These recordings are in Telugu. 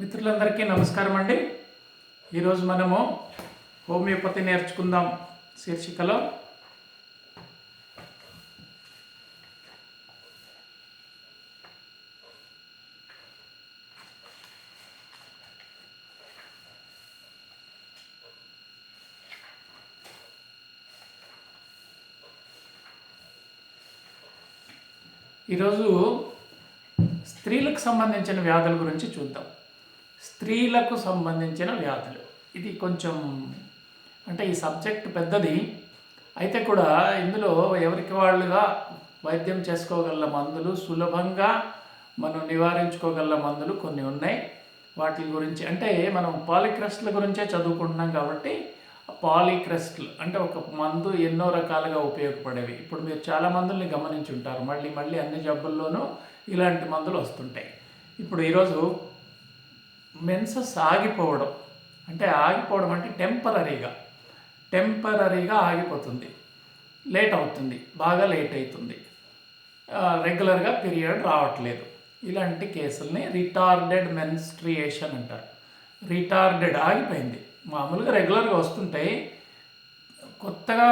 మిత్రులందరికీ నమస్కారం అండి. ఈరోజు మనము హోమియోపతి నేర్చుకుందాం శీర్షికలో. ఈరోజు స్త్రీలకు సంబంధించిన వ్యాధుల గురించి చూద్దాం. స్త్రీలకు సంబంధించిన వ్యాధులు. ఇది కొంచెం అంటే ఈ సబ్జెక్ట్ పెద్దది. అయితే కూడా ఇందులో ఎవరికి వాళ్ళుగా వైద్యం చేసుకోగల మందులు సులభంగా మనం నివారించుకోగల మందులు కొన్ని ఉన్నాయి. వాటి గురించి అంటే మనం పాలిక్రెస్ట్ల గురించే చదువుకుంటున్నాం కాబట్టి పాలిక్రెస్ట్లు అంటే ఒక మందు ఎన్నో రకాలుగా ఉపయోగపడేవి. ఇప్పుడు మీరు చాలా మందుల్ని గమనించుంటారు. మళ్ళీ మళ్ళీ అన్ని జబ్బుల్లోనూ ఇలాంటి మందులు వస్తుంటాయి. ఇప్పుడు ఈరోజు మెన్సస్ ఆగిపోవడం అంటే ఆగిపోవడం అంటే టెంపరీగా టెంపరీగా ఆగిపోతుంది. లేట్ అవుతుంది. బాగా లేట్ అవుతుంది. రెగ్యులర్గా పీరియడ్ రావట్లేదు. ఇలాంటి కేసుల్ని రిటార్డెడ్ మెన్స్ట్రియేషన్ అంటారు. రిటార్డెడ్ ఆగిపోయింది. మామూలుగా రెగ్యులర్గా వస్తుంటాయి కొత్తగా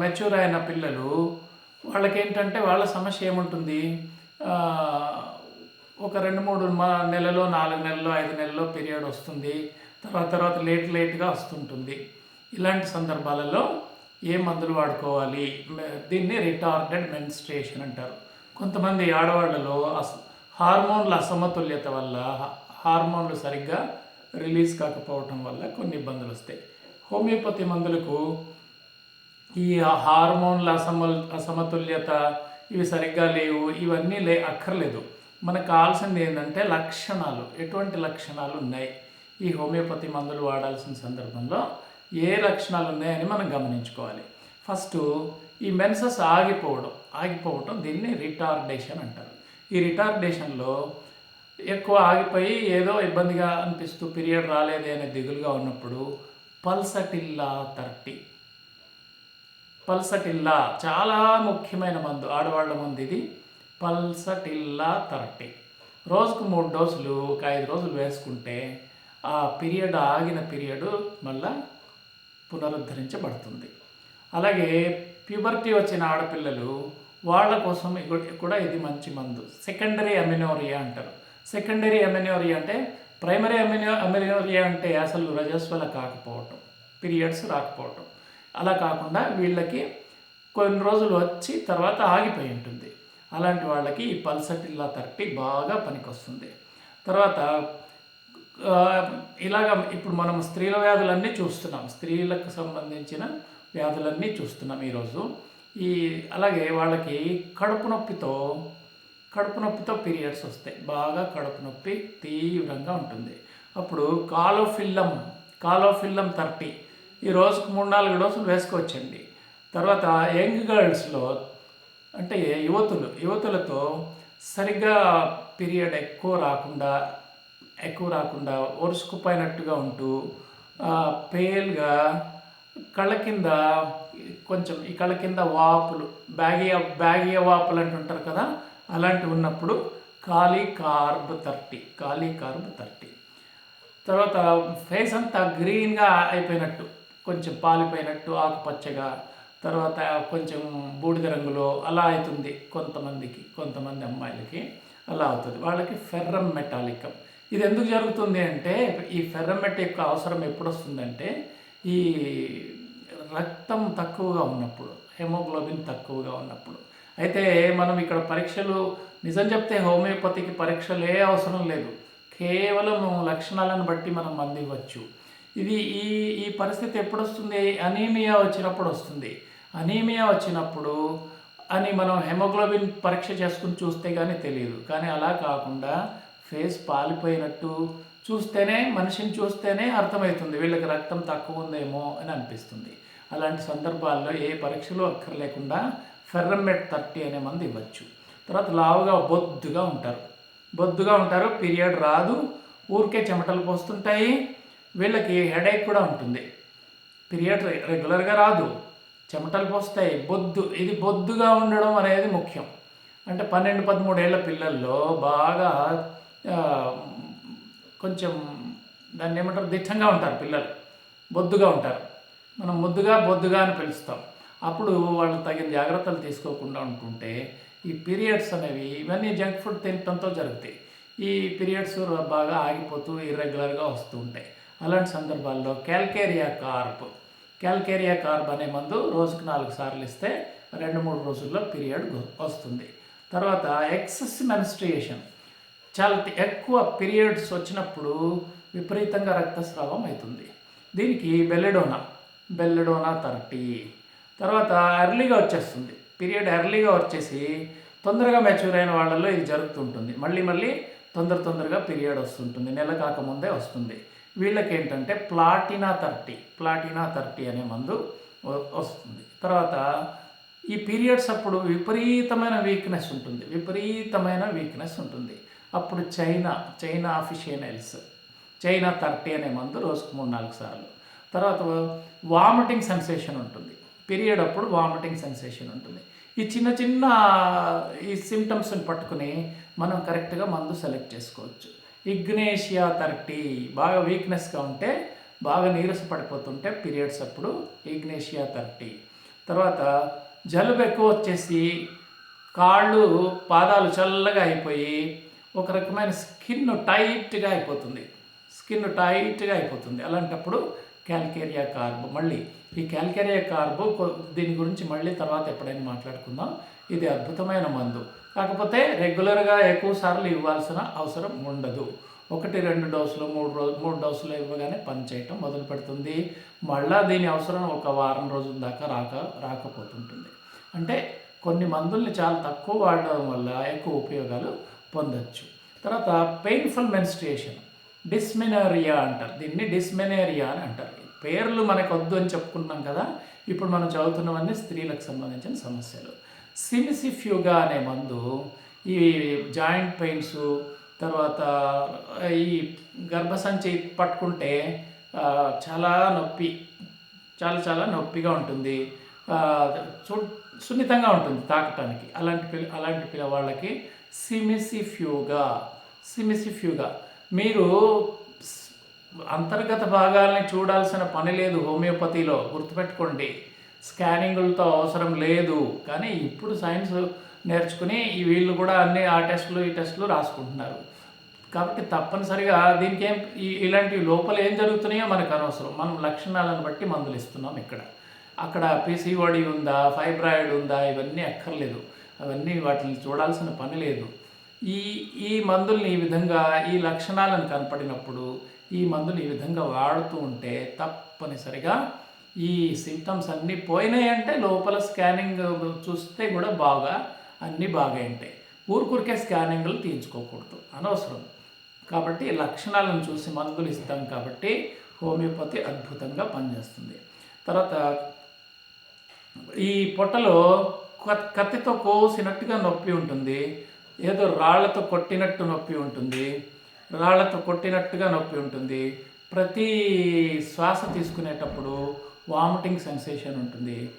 మెచ్యూర్ అయిన పిల్లలు వాళ్ళకేంటంటే వాళ్ళ సమస్య ఏముంటుంది? ఒక రెండు మూడు మా నెలలో నాలుగు నెలలో ఐదు నెలల్లో పీరియడ్ వస్తుంది. తర్వాత తర్వాత లేట్ లేట్గా వస్తుంటుంది. ఇలాంటి సందర్భాలలో ఏ మందులు వాడుకోవాలి? దీన్ని రిటార్డెడ్ మెన్స్ట్రేషన్ అంటారు. కొంతమంది ఆడవాళ్ళలో అస హార్మోన్ల అసమతుల్యత వల్ల హార్మోన్లు సరిగ్గా రిలీజ్ కాకపోవటం వల్ల కొన్ని ఇబ్బందులు వస్తాయి. హోమియోపతి మందులకు ఈ హార్మోన్ల అసమ అసమతుల్యత ఇవి సరిగ్గా లేవు. ఇవన్నీ లే అక్కర్లేదు. మనకు కావాల్సింది ఏంటంటే లక్షణాలు. ఎటువంటి లక్షణాలు ఉన్నాయి? ఈ హోమియోపతి మందులు వాడాల్సిన సందర్భంలో ఏ లక్షణాలు ఉన్నాయని మనం గమనించుకోవాలి. ఫస్ట్ ఈ మెన్సస్ ఆగిపోవడం. ఆగిపోవటం దీన్ని రిటార్డేషన్ అంటారు. ఈ రిటార్డేషన్లో ఎక్కువ ఆగిపోయి ఏదో ఇబ్బందిగా అనిపిస్తూ పీరియడ్ రాలేదే అనే దిగులుగా ఉన్నప్పుడు పల్సటిల్లా థర్టీ. పల్సటిల్లా చాలా ముఖ్యమైన మందు ఆడవాళ్ళ మందు ఇది. పల్సటిల్లా థర్టీ రోజుకు మూడు డోసులు ఒక ఐదు రోజులు వేసుకుంటే ఆ పీరియడ్ ఆగిన పీరియడ్ మళ్ళా పునరుద్ధరించబడుతుంది. అలాగే ప్యూబర్టీ వచ్చిన ఆడపిల్లలు వాళ్ళ కోసం కూడా ఇది మంచి మందు. సెకండరీ అమినోరియా అంటారు. సెకండరీ అమెనోరియా అంటే ప్రైమరీ అమినో అమెనోరియా అంటే అసలు రజస్వల కాకపోవటం పీరియడ్స్ రాకపోవటం. అలా కాకుండా వీళ్ళకి కొన్ని రోజులు వచ్చి తర్వాత ఆగిపోయి ఉంటుంది. అలాంటి వాళ్ళకి ఈ పల్సటిల్లా థర్టీ బాగా పనికొస్తుంది. తర్వాత ఇలాగ ఇప్పుడు మనం స్త్రీల వ్యాధులన్నీ చూస్తున్నాం. స్త్రీలకు సంబంధించిన వ్యాధులన్నీ చూస్తున్నాం ఈరోజు. ఈ అలాగే వాళ్ళకి కడుపు నొప్పితో కడుపు నొప్పితో పీరియడ్స్ వస్తాయి. బాగా కడుపు నొప్పి తీవ్రంగా ఉంటుంది. అప్పుడు కాలోఫిల్లం కాలోఫిల్లం థర్టీ ఈ రోజుకు మూడు నాలుగు డోసులు వేసుకోవచ్చండి. తర్వాత యంగ్ గర్ల్స్లో అంటే యువతులు యువతులతో సరిగ్గా పీరియడ్ ఎక్కువ రాకుండా ఎక్కువ రాకుండా ఒరుసుకుపోయినట్టుగా ఉంటూ పేల్గా కళ్ళ కింద కొంచెం ఈ కళ్ళ కింద వాపులు బ్యాగియ బ్యాగియ వాపులు అంటుంటారు కదా అలాంటివి ఉన్నప్పుడు kali carb thirty kali carb thirty. తర్వాత ఫేస్ అంతా గ్రీన్గా అయిపోయినట్టు కొంచెం పాలిపోయినట్టు ఆకుపచ్చగా తర్వాత కొంచెం బూడిద రంగులో అలా అవుతుంది. కొంతమందికి కొంతమంది అమ్మాయిలకి అలా అవుతుంది. వాళ్ళకి ఫెర్రం మెటాలికం. ఇది ఎందుకు జరుగుతుంది అంటే ఈ ఫెర్రమెట్ యొక్క అవసరం ఎప్పుడు వస్తుందంటే ఈ రక్తం తక్కువగా ఉన్నప్పుడు హెమోగ్లోబిన్ తక్కువగా ఉన్నప్పుడు. అయితే మనం ఇక్కడ పరీక్షలు నిజం చెప్తే హోమియోపతికి పరీక్షలే అవసరం లేదు. కేవలం లక్షణాలను బట్టి మనం అందివచ్చు ఇది ఈ ఈ పరిస్థితి ఎప్పుడు వస్తుంది అనీమియా వచ్చినప్పుడు వస్తుంది. అనీమియా వచ్చినప్పుడు అని మనం హెమోగ్లోబిన్ పరీక్ష చేసుకుని చూస్తే కానీ తెలియదు కానీ అలా కాకుండా ఫేస్ పాలిపోయినట్టు చూస్తేనే మనిషిని చూస్తేనే అర్థమవుతుంది. వీళ్ళకి రక్తం తక్కువ ఉందేమో అని అనిపిస్తుంది. అలాంటి సందర్భాల్లో ఏ పరీక్షలు అక్కర్లేకుండా ఫెర్రమెట్ థర్టీ అనే మంది ఇవ్వచ్చు. తర్వాత లావుగా బొద్దుగా ఉంటారు. బొద్దుగా ఉంటారు పీరియడ్ రాదు. ఊరికే చెమటలు పోస్తుంటాయి. వీళ్ళకి హెడేక్ కూడా ఉంటుంది. పీరియడ్ రెగ్యులర్గా రాదు. చెమటలు పోస్తాయి. బొద్దు ఇది బొద్దుగా ఉండడం అనేది ముఖ్యం. అంటే పన్నెండు పదమూడేళ్ళ పిల్లల్లో బాగా కొంచెం దాన్ని ఏమంటారు? దిట్టంగా ఉంటారు పిల్లలు. బొద్దుగా ఉంటారు. మనం ముద్దుగా బొద్దుగా అని పిలుస్తాం. అప్పుడు వాళ్ళు తగిన జాగ్రత్తలు తీసుకోకుండా ఉంటుంటే ఈ పీరియడ్స్ అనేవి ఇవన్నీ జంక్ ఫుడ్ తినడంతో జరుగుతాయి. ఈ పీరియడ్స్ బాగా ఆగిపోతూ ఇర్రెగ్యులర్గా వస్తూ ఉంటాయి. అలాంటి సందర్భాల్లో క్యాల్కేరియా కార్ప్ క్యాల్కేరియా కార్బ్ అనే మందు రోజుకు నాలుగు సార్లు ఇస్తే రెండు మూడు రోజుల్లో పీరియడ్ వస్తుంది. తర్వాత ఎక్సెస్ మెన్స్ట్రియేషన్ చాలా ఎక్కువ పీరియడ్స్ వచ్చినప్పుడు విపరీతంగా రక్తస్రావం అవుతుంది. దీనికి బెల్లెడోనా బెల్లెడోనా థర్టీ. తర్వాత ఎర్లీగా వచ్చేస్తుంది. పీరియడ్ ఎర్లీగా వచ్చేసి తొందరగా మెచ్యూర్ అయిన వాళ్ళల్లో ఇది జరుగుతుంటుంది. మళ్ళీ మళ్ళీ తొందర తొందరగా పీరియడ్ వస్తుంటుంది. నెల కాకముందే వస్తుంది. వీళ్ళకి ఏంటంటే ప్లాటినా థర్టీ ప్లాటినా థర్టీ అనే మందు వస్తుంది. తర్వాత ఈ పీరియడ్స్ అప్పుడు విపరీతమైన వీక్నెస్ ఉంటుంది విపరీతమైన వీక్నెస్ ఉంటుంది. అప్పుడు China China officinalis China thirty అనే మందు రోజుకు మూడు నాలుగు సార్లు. తర్వాత వామిటింగ్ సెన్సేషన్ ఉంటుంది. పీరియడ్ అప్పుడు వామిటింగ్ సెన్సేషన్ ఉంటుంది. ఈ చిన్న చిన్న ఈ సిమ్టమ్స్ని పట్టుకుని మనం కరెక్ట్గా మందు సెలెక్ట్ చేసుకోవచ్చు. Ignatia thirty. బాగా వీక్నెస్గా ఉంటే బాగా నీరస పడిపోతుంటే పీరియడ్స్ అప్పుడు ఇగ్నేషియా థర్టీ. తర్వాత జలుబు ఎక్కువ వచ్చేసి కాళ్ళు పాదాలు చల్లగా అయిపోయి ఒక రకమైన స్కిన్ టైట్గా అయిపోతుంది. స్కిన్ టైట్గా అయిపోతుంది. అలాంటప్పుడు క్యాల్కేరియా కార్బ్. మళ్ళీ ఈ క్యాల్కేరియా కార్బ్ దీని గురించి మళ్ళీ తర్వాత ఎప్పుడైనా మాట్లాడుకుందాం. ఇది అద్భుతమైన మందు. కాకపోతే రెగ్యులర్గా ఎక్కువ సార్లు ఇవ్వాల్సిన అవసరం ఉండదు. ఒకటి రెండు డోసులు మూడు రోజు మూడు డోసులు ఇవ్వగానే పనిచేయటం మొదలు పెడుతుంది. మళ్ళా దీని అవసరం ఒక వారం రోజుల దాకా రాక రాకపోతుంటుంది. అంటే కొన్ని మందుల్ని చాలా తక్కువ వాడడం వల్ల ఎక్కువ ఉపయోగాలు పొందొచ్చు. తర్వాత పెయిన్ఫుల్ మెన్స్ట్రియేషన్ డిస్మెనేరియా అంటారు. దీన్ని డిస్మెనేరియా అని అంటారు. పేర్లు మనకు వద్దు అని చెప్పుకున్నాం కదా ఇప్పుడు మనం చదువుతున్నవన్నీ స్త్రీలకు సంబంధించిన సమస్యలు. సిమిసిఫ్యూగా అనే మందు ఈ జాయింట్ పెయిన్స్ తర్వాత ఈ గర్భసంచి పట్టుకుంటే చాలా నొప్పి చాలా చాలా నొప్పిగా ఉంటుంది. సున్నితంగా ఉంటుంది తాకటానికి. అలాంటి పిల్ల అలాంటి పిల్లవాళ్ళకి సిమిసిఫ్యూగా సిమిసిఫ్యూగా. మీరు అంతర్గత భాగాల్ని చూడాల్సిన పని లేదు హోమియోపతిలో గుర్తుపెట్టుకోండి. స్కానింగులతో అవసరం లేదు. కానీ ఇప్పుడు సైన్స్ నేర్చుకుని ఈ వీళ్ళు కూడా అన్ని ఆ టెస్టులు ఈ టెస్టులు రాసుకుంటున్నారు. కాబట్టి తప్పనిసరిగా దీనికి ఏం ఈ- ఇలాంటి లోపల ఏం జరుగుతున్నాయో మనకు అనవసరం. మనం లక్షణాలను బట్టి మందులు ఇస్తున్నాం ఇక్కడ. అక్కడ పీసీఓడి ఉందా ఫైబ్రాయిడ్ ఉందా ఇవన్నీ అక్కర్లేదు. అవన్నీ వాటిని చూడాల్సిన పని లేదు. ఈ ఈ మందుల్ని ఈ విధంగా ఈ లక్షణాలను కనపడినప్పుడు ఈ మందులు ఈ విధంగా వాడుతూ ఉంటే తప్పనిసరిగా ఈ సిమ్టమ్స్ అన్నీ పోయినాయంటే లోపల స్కానింగ్ చూస్తే కూడా బాగా అన్నీ బాగా ఉంటాయి ఊరికూరికే స్కానింగ్లు తీయించుకోకూడదు. అనవసరం. కాబట్టి లక్షణాలను చూసి మందులు ఇస్తాం కాబట్టి హోమియోపతి అద్భుతంగా పనిచేస్తుంది. తర్వాత ఈ పొట్టలో కత్తితో కోసినట్టుగా నొప్పి ఉంటుంది. ఏదో రాళ్ళతో కొట్టినట్టు నొప్పి ఉంటుంది. రాళ్ళతో కొట్టినట్టుగా నొప్పి ఉంటుంది. ప్రతి శ్వాస తీసుకునేటప్పుడు వామిటింగ్ సెన్సేషన్ ఉంటుంది.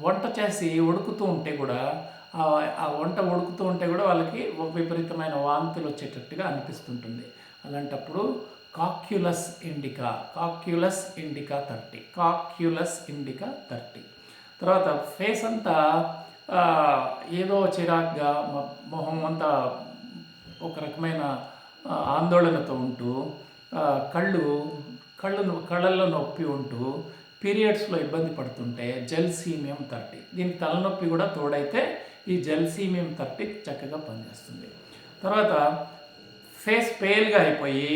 వంట చేసి ఉడుకుతూ ఉంటే కూడా ఆ వంట ఉడుకుతూ ఉంటే కూడా వాళ్ళకి విపరీతమైన వాంతులు వచ్చేటట్టుగా అనిపిస్తుంటుంది. అలాంటప్పుడు cocculus indica cocculus indica thirty cocculus indica thirty. తర్వాత ఫేస్ అంతా ఏదో చిరాగ్గా మొ- మొహం అంతా ఒక రకమైన ఆందోళనతో ఉంటూ కళ్ళు కళ్ళు కళ్ళల్లో నొప్పి ఉంటూ పీరియడ్స్లో ఇబ్బంది పడుతుంటే జెల్సీమియం థర్టీ. దీనికి తలనొప్పి కూడా తోడైతే ఈ జెల్సీమియం థర్టీ చక్కగా పనిచేస్తుంది. తర్వాత ఫేస్ పేల్గా అయిపోయి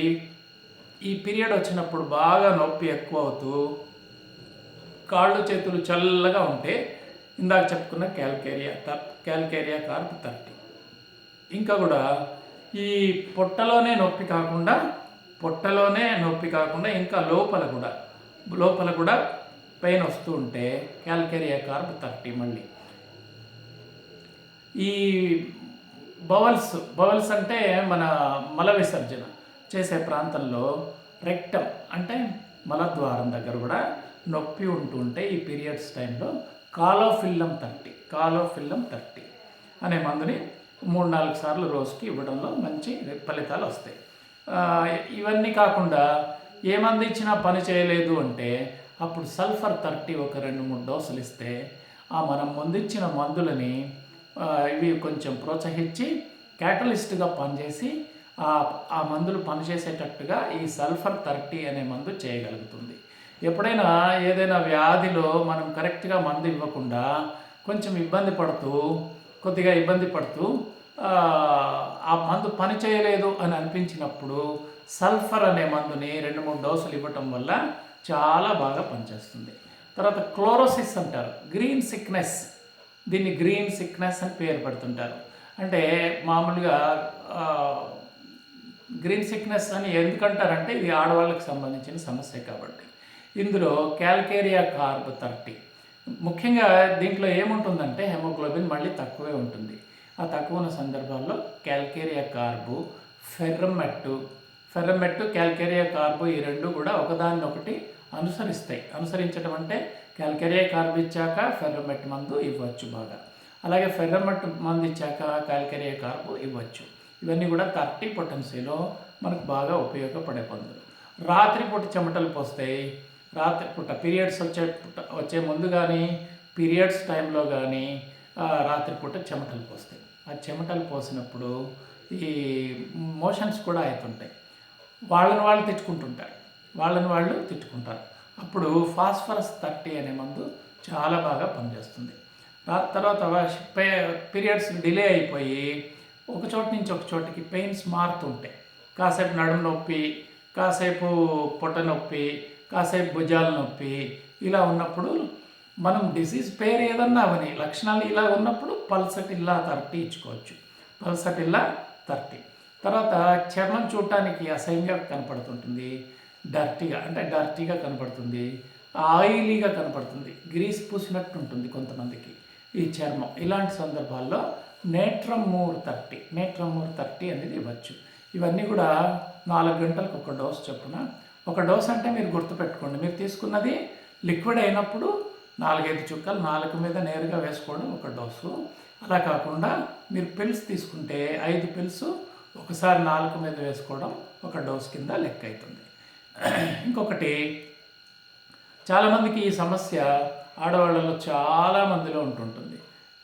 ఈ పీరియడ్ వచ్చినప్పుడు బాగా నొప్పి ఎక్కువ అవుతూ కాళ్ళు చేతులు చల్లగా ఉంటే ఇందాక చెప్పుకున్న క్యాల్కేరియా థర్ క్యాల్కేరియా కార్ప్ థర్టీ. ఇంకా కూడా ఈ పొట్టలోనే నొప్పి కాకుండా పొట్టలోనే నొప్పి కాకుండా ఇంకా లోపల కూడా లోపల కూడా పెయిన్ వస్తూ ఉంటే క్యాల్కేరియా కార్బ్ థర్టీ మళ్ళీ. ఈ బవల్స్ బవల్స్ అంటే మన మల విసర్జన చేసే ప్రాంతంలో రెక్టం అంటే మలద్వారం దగ్గర కూడా నొప్పి ఉంటుంటే ఉంటే ఈ పీరియడ్స్ టైంలో కాలోఫిల్లం థర్టీ కాలోఫిల్లం థర్టీ అనే మందుని మూడు నాలుగు సార్లు రోజుకి ఇవ్వడంలో మంచి ఫలితాలు వస్తాయి. ఇవన్నీ కాకుండా ఏ మందు ఇచ్చినా పని చేయలేదు అంటే అప్పుడు సల్ఫర్ థర్టీ ఒక రెండు మూడు డోసులు ఇస్తే ఆ మనం ముందిచ్చిన మందులని ఇవి కొంచెం ప్రోత్సహించి క్యాటలిస్ట్గా పనిచేసి ఆ ఆ మందులు పనిచేసేటట్టుగా ఈ సల్ఫర్ థర్టీ అనే మందు చేయగలుగుతుంది. ఎప్పుడైనా ఏదైనా వ్యాధిలో మనం కరెక్ట్గా మందు ఇవ్వకుండా కొంచెం ఇబ్బంది పడుతూ కొద్దిగా ఇబ్బంది పడుతూ ఆ, మందు పని చేయలేదు అని అనిపించినప్పుడు సల్ఫర్ అనే మందుని రెండు మూడు డోసులు ఇవ్వటం వల్ల చాలా బాగా పనిచేస్తుంది. తర్వాత క్లోరోసిస్ అంటారు. Green sickness. దీన్ని గ్రీన్ సిక్నెస్ అని పేరు పెడుతుంటారు. అంటే మామూలుగా గ్రీన్ సిక్నెస్ అని ఎందుకంటారంటే ఇది ఆడవాళ్ళకి సంబంధించిన సమస్య కాబట్టి. ఇందులో క్యాల్కేరియా కార్బ్ థర్టీ. ముఖ్యంగా దీంట్లో ఏముంటుందంటే హెమోగ్లోబిన్ మళ్ళీ తక్కువే ఉంటుంది. ఆ తక్కువ ఉన్న సందర్భాల్లో calcarea carb ferrum met ferrum met calcarea carb ఈ రెండు కూడా ఒకదాన్ని ఒకటి అనుసరిస్తాయి. అనుసరించడం అంటే క్యాల్కేరియా కార్బు ఇచ్చాక ఫెర్రమెట్ మందు ఇవ్వచ్చు బాగా. అలాగే ఫెర్రమెట్ మందు ఇచ్చాక క్యాల్కేరియా కార్బు ఇవ్వచ్చు. ఇవన్నీ కూడా థర్టీ పొటెన్సీలో మనకు బాగా ఉపయోగపడే పందులు. రాత్రిపూట చెమటలు పోస్తాయి. రాత్రిపూట పీరియడ్స్ వచ్చే పూట వచ్చే ముందు కానీ పీరియడ్స్ టైంలో కానీ రాత్రిపూట చెమటలు పోస్తాయి. ఆ చెమటలు పోసినప్పుడు ఈ మోషన్స్ కూడా అవుతుంటాయి వాళ్ళని వాళ్ళు తిట్టుకుంటుంటారు. వాళ్ళని వాళ్ళు తిట్టుకుంటారు. అప్పుడు ఫాస్ఫరస్ థర్టీ అనే మందు చాలా బాగా పనిచేస్తుంది. తర్వాత పీరియడ్స్ డిలే అయిపోయి ఒక చోట నుంచి ఒక చోటికి పెయిన్స్ మారుతుంటాయి. కాసేపు నడుము నొప్పి కాసేపు పొట్ట నొప్పి కాసేపు భుజాల నొప్పి ఇలా ఉన్నప్పుడు మనం డిసీజ్ పేరు ఏదన్నా అవని లక్షణాలు ఇలా ఉన్నప్పుడు పల్సటిల్లా థర్టీ ఇచ్చుకోవచ్చు. పల్సటిల్లా థర్టీ తర్వాత చర్మం చూడటానికి అసహ్యంగా కనపడుతుంటుంది. డర్టీగా అంటే డర్టీగా కనపడుతుంది. ఆయిలీగా కనపడుతుంది. గ్రీస్ పూసినట్టు ఉంటుంది కొంతమందికి ఈ చర్మం. ఇలాంటి సందర్భాల్లో నేట్రమూర్ థర్టీ నేట్రమూర్ థర్టీ అనేది ఇవ్వచ్చు. ఇవన్నీ కూడా నాలుగు గంటలకు ఒక డోస్ చొప్పున. ఒక డోస్ అంటే మీరు గుర్తుపెట్టుకోండి. మీరు తీసుకున్నది లిక్విడ్ అయినప్పుడు నాలుగైదు చుక్కలు నాలుగు మీద నేరుగా వేసుకోవడం ఒక డోసు. అలా కాకుండా మీరు పిల్స్ తీసుకుంటే ఐదు పిల్స్ ఒకసారి నాలుగు మీద వేసుకోవడం ఒక డోస్ కింద లెక్క అవుతుంది ఇంకొకటి చాలామందికి ఈ సమస్య ఆడవాళ్ళలో చాలా మందిలో ఉంటుంటుంది.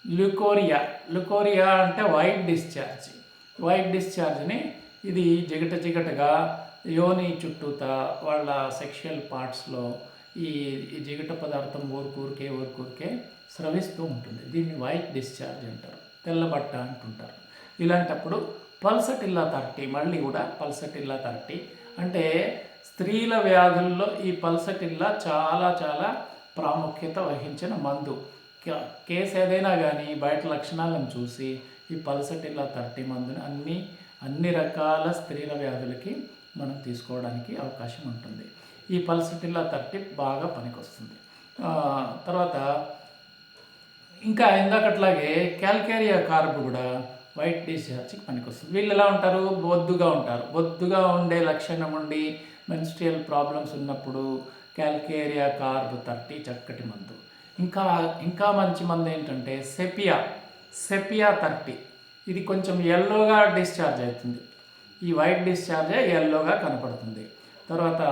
లుకోరియా లుకోరియా అంటే వైట్ డిశ్చార్జ్. వైట్ డిశ్చార్జ్ని ఇది జిగట జిగటగా యోని చుట్టూత వాళ్ళ సెక్షువల్ పార్ట్స్లో ఈ ఈ జిగట పదార్థం ఊరుకూరికే ఊరుకూరికే స్రవిస్తూ ఉంటుంది. దీన్ని వైట్ డిశ్చార్జ్ అంటారు. తెల్లబట్ట అంటుంటారు. ఇలాంటప్పుడు పల్సటిల్లా థర్టీ మళ్ళీ కూడా పల్సటిల్లా థర్టీ. అంటే స్త్రీల వ్యాధుల్లో ఈ పల్సటిల్లా చాలా చాలా ప్రాముఖ్యత వహించిన మందు. కేసు ఏదైనా కానీ బయట లక్షణాలను చూసి ఈ పల్సటిల్లా థర్టీ మందుని అన్ని అన్ని రకాల స్త్రీల వ్యాధులకి మనం తీసుకోవడానికి అవకాశం ఉంటుంది. ఈ పల్సటిల్లా థర్టీ బాగా పనికొస్తుంది. తర్వాత ఇంకా ఇందాకట్లాగే క్యాల్కేరియా కార్బ్ కూడా వైట్ డిశ్చార్జ్కి పనికొస్తుంది. వీళ్ళు ఎలా ఉంటారు? బొద్దుగా ఉంటారు. బొద్దుగా ఉండే లక్షణం ఉండి మెన్స్ట్రియల్ ప్రాబ్లమ్స్ ఉన్నప్పుడు క్యాల్కేరియా కార్బ్ థర్టీ చక్కటి మందు. ఇంకా ఇంకా మంచి మందు ఏంటంటే సెపియా. సెపియా థర్టీ ఇది కొంచెం ఎల్లోగా డిశ్చార్జ్ అవుతుంది. ఈ వైట్ డిశ్చార్జే ఎల్లోగా కనపడుతుంది. తర్వాత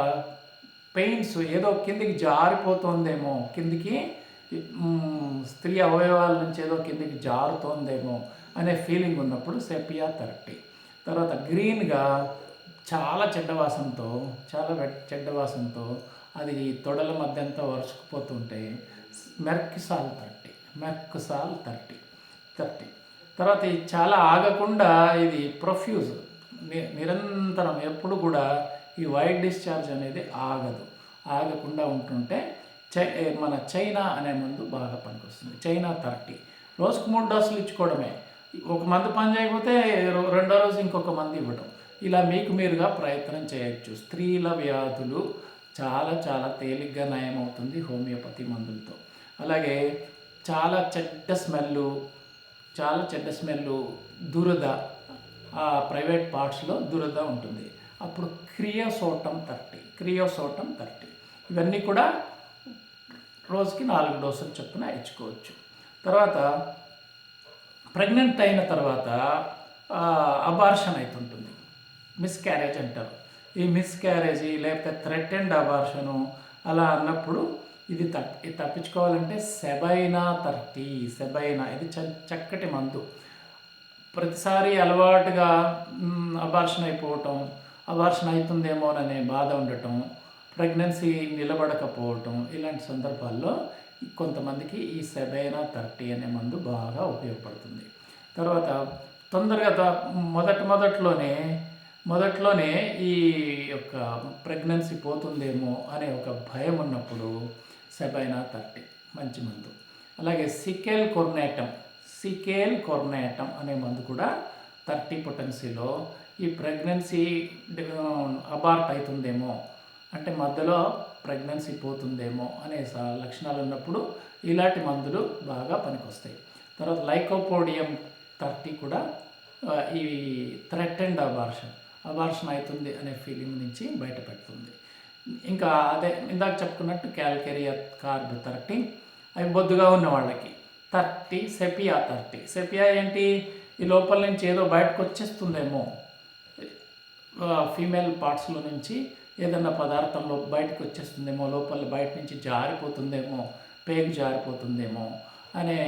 పెయిన్స్ ఏదో కిందికి జారిపోతుందేమో కిందికి స్త్రీ అవయవాల నుంచి ఏదో కిందికి జారుతోందేమో అనే ఫీలింగ్ ఉన్నప్పుడు సెపియా థర్టీ. తర్వాత గ్రీన్గా చాలా చెడ్డ వాసనతో చాలా వెట్- చెడ్డ వాసనతో అది తొడల మధ్య అంతా వరుసుకుపోతుంటే merc sol thirty merc sol thirty thirty. తర్వాత ఇది చాలా ఆగకుండా ఇది ప్రొఫ్యూజ్ ని- నిరంతరం ఎప్పుడు కూడా ఈ వైట్ డిశ్చార్జ్ అనేది ఆగదు. ఆగకుండా ఉంటుంటే చై మన చైనా అనే మందు బాగా పనికొస్తుంది. China thirty. రోజుకు మూడు డోసులు ఇచ్చుకోవడమే. ఒక మందు పని చేయకపోతే రెండో రోజు ఇంకొక మంది ఇవ్వడం ఇలా మీకు మీరుగా ప్రయత్నం చేయొచ్చు. స్త్రీల వ్యాధులు చాలా చాలా తేలిగ్గా నయమవుతుంది హోమియోపతి మందులతో. అలాగే చాలా చెడ్డ స్మెల్లు చాలా చెడ్డ స్మెల్ దురద ఆ ప్రైవేట్ పార్ట్స్లో దురద ఉంటుంది. అప్పుడు క్రియోసోటం థర్టీ క్రియోసోటం థర్టీ. ఇవన్నీ కూడా రోజుకి నాలుగు డోసులు చొప్పున ఇచ్చుకోవచ్చు. తర్వాత ప్రెగ్నెంట్ అయిన తర్వాత అబార్షన్ అవుతుంటుంది మిస్క్యారేజ్ అంటారు. ఈ మిస్క్యారేజీ లేకపోతే థ్రెటెండ్ అబార్షను అలా అన్నప్పుడు ఇది తప్పి ఇది తప్పించుకోవాలంటే సెబైనా థర్టీ సెబైనా. ఇది చ చక్కటి మందు. ప్రతిసారి అలవాటుగా అబార్షన్ అయిపోవటం అబార్షన్ అవుతుందేమోననే బాధ ఉండటం ప్రెగ్నెన్సీ నిలబడకపోవటం ఇలాంటి సందర్భాల్లో కొంతమందికి ఈ సెబైనా థర్టీ అనే మందు బాగా ఉపయోగపడుతుంది. తర్వాత తొందరగా మొదటి మొదట్లోనే మొదట్లోనే ఈ యొక్క ప్రెగ్నెన్సీ పోతుందేమో అనే ఒక భయం ఉన్నప్పుడు సెబైనా థర్టీ మంచి మందు. అలాగే సికేల్ కొర్నేటం సికేల్ కొర్నేటం అనే మందు కూడా థర్టీ పొటెన్సీలో ఈ ప్రెగ్నెన్సీ అబార్ట్ అవుతుందేమో అంటే మధ్యలో ప్రెగ్నెన్సీ పోతుందేమో అనే లక్షణాలు ఉన్నప్పుడు ఇలాంటి మందులు బాగా పనికొస్తాయి. తర్వాత లైకోపోడియం థర్టీ కూడా ఈ థ్రెటెండ్ అబార్షన్ అబార్షన్ అవుతుంది అనే ఫీలింగ్ నుంచి బయటపెడుతుంది. ఇంకా అదే ఇందాక చెప్పుకున్నట్టు క్యాల్కెరియా కార్బ్ థర్టీ అవి బొద్దుగా ఉన్న వాళ్ళకి థర్టీ సెపియా థర్టీ. సెపియా ఏంటి? ఈ లోపల నుంచి ఏదో బయటకు వచ్చేస్తుందేమో ఫీమేల్ పార్ట్స్లో నుంచి ఏదన్నా పదార్థంలో బయటకు వచ్చేస్తుందేమో లోపల బయట నుంచి జారిపోతుందేమో పేగు జారిపోతుందేమో అనే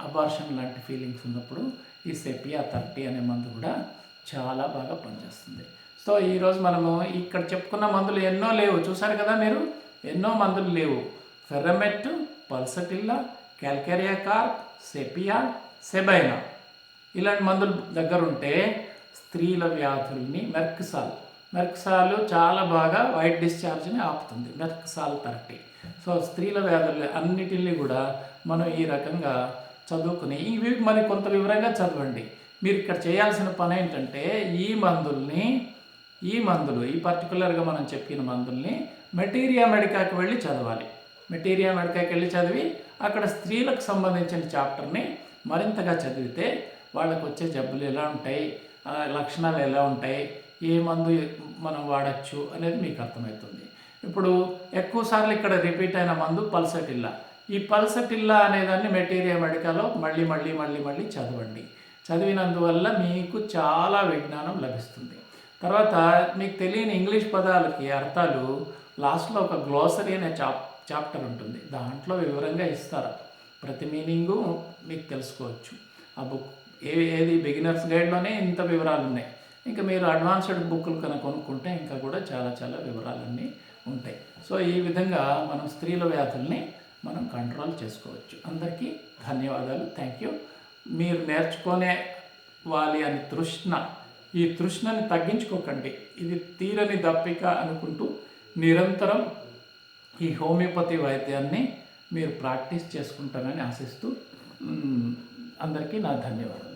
అబార్షన్ లాంటి ఫీలింగ్స్ ఉన్నప్పుడు ఈ సెపియా థర్టీ అనే మందు కూడా చాలా బాగా పనిచేస్తుంది. సో ఈరోజు మనము ఇక్కడ చెప్పుకున్న మందులు ఎన్నో లేవు. చూసారు కదా మీరు? ఎన్నో మందులు లేవు. Ferrum met pulsatilla calcarea carb sepia sabina ఇలాంటి మందులు దగ్గర ఉంటే స్త్రీల వ్యాధుల్ని మెర్క్సాల్ మెర్క్సాల్ చాలా బాగా వైట్ డిశ్చార్జ్ని ఆపుతుంది. మెర్క్సాల్ థర్టీ సో స్త్రీల వ్యాధులు అన్నిటిని కూడా మనం ఈ రకంగా చదువుకుని ఇవి మరి కొంత వివరంగా చదవండి. మీరు ఇక్కడ చేయాల్సిన పని ఏంటంటే ఈ మందుల్ని ఈ మందులు ఈ పర్టికులర్గా మనం చెప్పిన మందుల్ని మెటీరియా మెడికాకి వెళ్ళి చదవాలి. మెటీరియా మెడికాకి వెళ్ళి చదివి అక్కడ స్త్రీలకు సంబంధించిన చాప్టర్ని మరింతగా చదివితే వాళ్ళకు వచ్చే జబ్బులు ఎలా ఉంటాయి లక్షణాలు ఎలా ఉంటాయి? ఏ మందు మనం వాడచ్చు అనేది మీకు అర్థమవుతుంది. ఇప్పుడు ఎక్కువ సార్లు ఇక్కడ రిపీట్ అయిన మందు పల్సటిల్లా. ఈ పల్సటిల్లా అనేదాన్ని మెటీరియా మెడికాలో మళ్ళీ మళ్ళీ మళ్ళీ మళ్ళీ చదవండి. చదివినందువల్ల మీకు చాలా విజ్ఞానం లభిస్తుంది. తర్వాత మీకు తెలియని ఇంగ్లీష్ పదాలకి అర్థాలు లాస్ట్లో ఒక గ్లోసరీ అనే చాప్ చాప్టర్ ఉంటుంది. దాంట్లో వివరంగా ఇస్తారు. ప్రతి మీనింగు మీకు తెలుసుకోవచ్చు. ఆ బుక్ ఏ ఏది బిగినర్స్ గైడ్లోనే ఇంత వివరాలు ఉన్నాయి ఇంకా మీరు అడ్వాన్స్డ్ బుక్లు కనుక కొనుక్కుంటే ఇంకా కూడా చాలా చాలా వివరాలన్నీ ఉంటాయి. సో ఈ విధంగా మనం స్త్రీల వ్యాధుల్ని మనం కంట్రోల్ చేసుకోవచ్చు. అందరికీ ధన్యవాదాలు. థ్యాంక్ యూ మీరు నేర్చుకునే వాలి అని తృష్ణ. ఈ తృష్ణని తగ్గించుకోకండి. ఇది తీరని దప్పిక అనుకుంటూ నిరంతరం ఈ హోమియోపతి వైద్యాన్ని మీరు ప్రాక్టీస్ చేసుకుంటారని ఆశిస్తూ అందరికీ నా ధన్యవాదాలు.